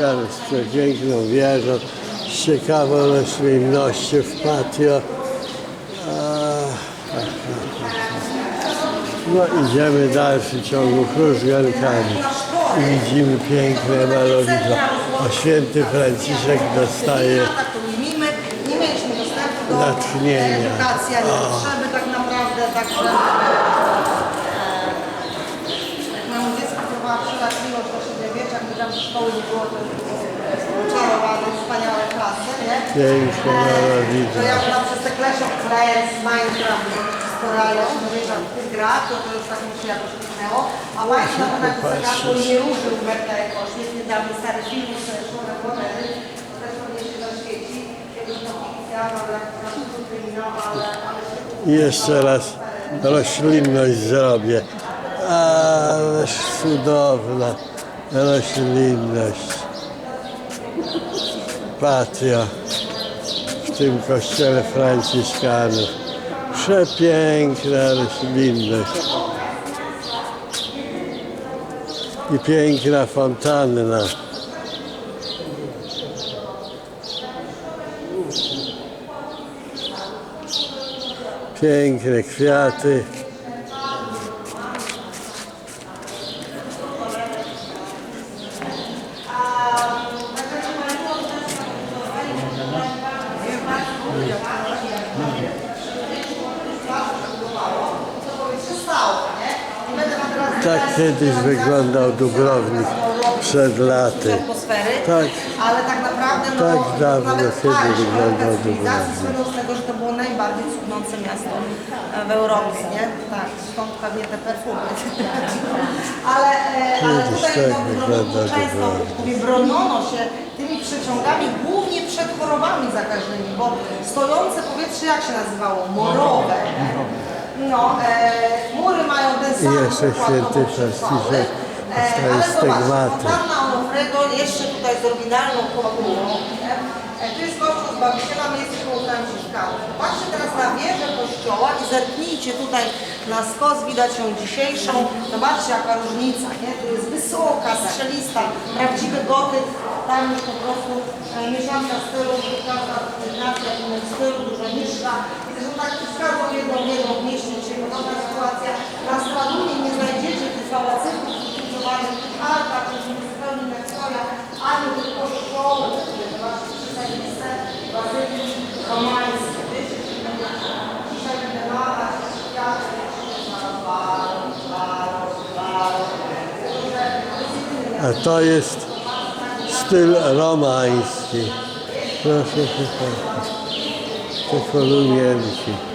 mieszkamy z przepiękną wieżą, z ciekawą roślinnością w patio. No idziemy w dalszy ciągu krużgankami i widzimy piękne malowidła. A święty Franciszek dostaje Tak mieliśmy dostępu do Natchnienia. edukacji, potrzeby tak naprawdę, także tam do szkoły nie było, to już czarowane, wspaniałe klasy, nie? piękne To malowidła. jak tam przez te Clash of Clans, Minecraft, bo skorale średniowiecza w tych grach, to, to już tak mi się jakoś kliknęło. A Państwo na pewno popatrzeć. zagadło nie ruszył Huberta jako świetnie dawny stary film, który człowiek Bonery, to też pewnie się zaświeci. Kiedyś to fikcja, ale na przykład kryminał, ale, jeszcze raz roślinność zrobię. Ależ cudowna roślinność. Patria w tym kościele franciszkanów. Przepiękna roślinność. I piękna fontanna. Piękne kwiaty. przestało, nie? Nie będę wam teraz Tak kiedyś wyglądał Dubrownik przed laty. atmosfery, Tak. ale tak naprawdę no, Tak dawno nawet kiedy Paryż, wyglądał Dubrovnik. słynął z tego, że to było najbardziej cuchnące miasto e, w Europie, nie? Tak, stąd pewnie te perfumy. ale, e, ale Kiedyś tutaj tak no, wyglądał no, często Dubrovnik. mówię, broniono się tymi przeciągami głównie przed chorobami zakaźnymi, bo stojące powietrze jak się nazywało? Morowe. No, e, sam jeszcze święty. Franciszek E, stygmaty. zobaczcie, Fontanna Onofrego jeszcze tutaj z oryginalną kopułą. E, Tu jest kościół Zbawiciela, my jesteśmy u Franciszkanów. Popatrzcie teraz na wieżę kościoła i zerknijcie tutaj na skos, widać ją dzisiejszą. Zobaczcie jaka różnica, nie? Tu jest wysoka, strzelista, prawdziwy gotyk. Tam już po prostu e, mieszanka stylu, każda A to jest styl romański. Proszę się Te kolumnienki.